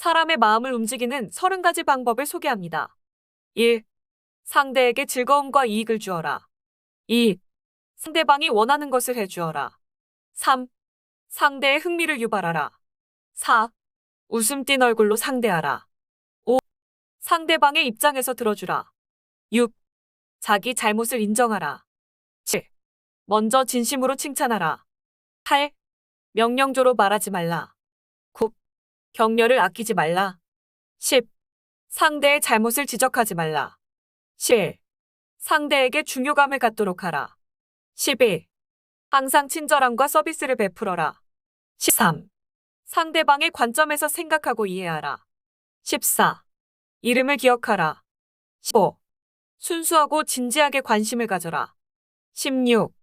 사람의 마음을 움직이는 30가지 방법을 소개합니다. 1. 상대에게 즐거움과 이익을 주어라. 2. 상대방이 원하는 것을 해주어라. 3. 상대의 흥미를 유발하라. 4. 웃음 띤 얼굴로 상대하라. 5. 상대방의 입장에서 들어주라. 6. 자기 잘못을 인정하라. 7. 먼저 진심으로 칭찬하라. 8. 명령조로 말하지 말라. 9. 격려를 아끼지 말라. 10. 상대의 잘못을 지적하지 말라. 11. 상대에게 중요감을 갖도록 하라. 11. 항상 친절함과 서비스를 베풀어라. 13. 상대방의 관점에서 생각하고 이해하라. 14. 이름을 기억하라. 15. 순수하고 진지하게 관심을 가져라. 16.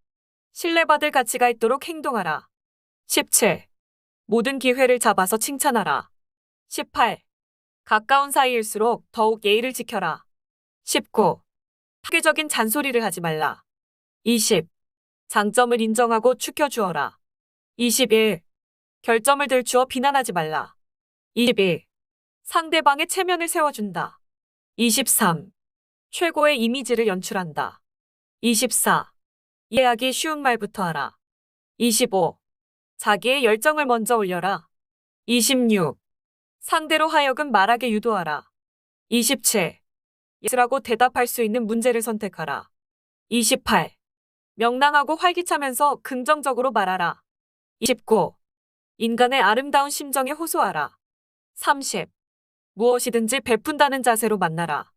신뢰받을 가치가 있도록 행동하라. 17. 모든 기회를 잡아서 칭찬하라. 18. 가까운 사이일수록 더욱 예의를 지켜라. 19. 파괴적인 잔소리를 하지 말라. 20. 장점을 인정하고 축혀주어라. 21. 결점을 들추어 비난하지 말라. 22. 상대방의 체면을 세워준다. 23. 최고의 이미지를 연출한다. 24. 이해하기 쉬운 말부터 하라. 25. 자기의 열정을 먼저 올려라. 26. 상대로 하여금 말하게 유도하라. 27. 예스라고 대답할 수 있는 문제를 선택하라. 28. 명랑하고 활기차면서 긍정적으로 말하라. 29. 인간의 아름다운 심정에 호소하라. 30. 무엇이든지 베푼다는 자세로 만나라.